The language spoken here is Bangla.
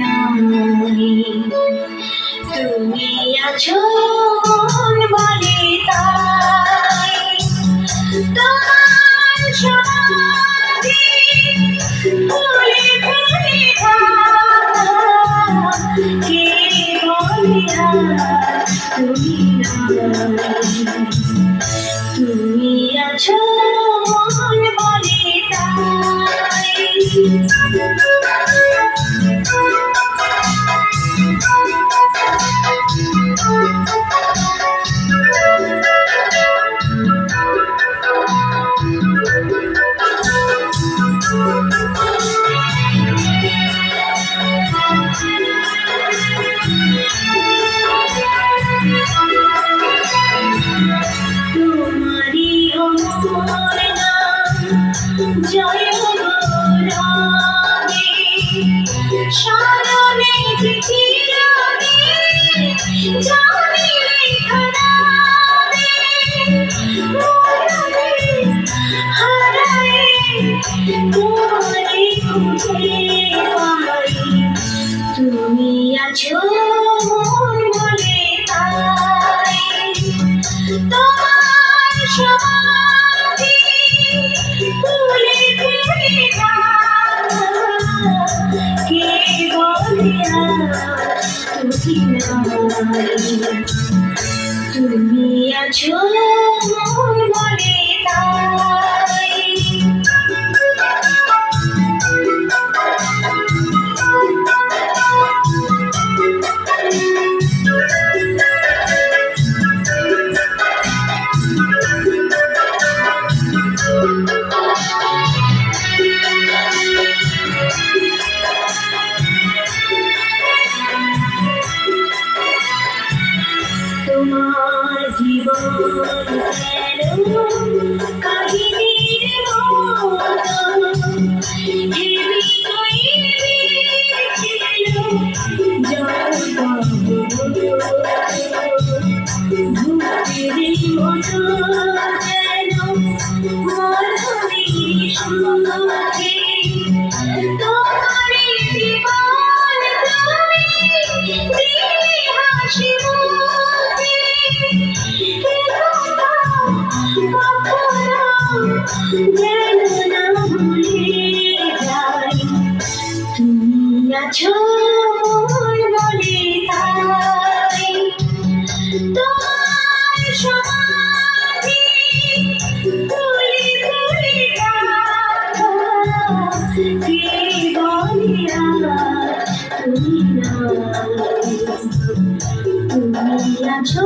নই তুমি আছো তুমি আছো জয় গৌরবে জানি পাই। তুমি আছো বলে তাই। তোমার সমাধি তুমি? আছো আছো মন তাই। তোমার তুমি আছো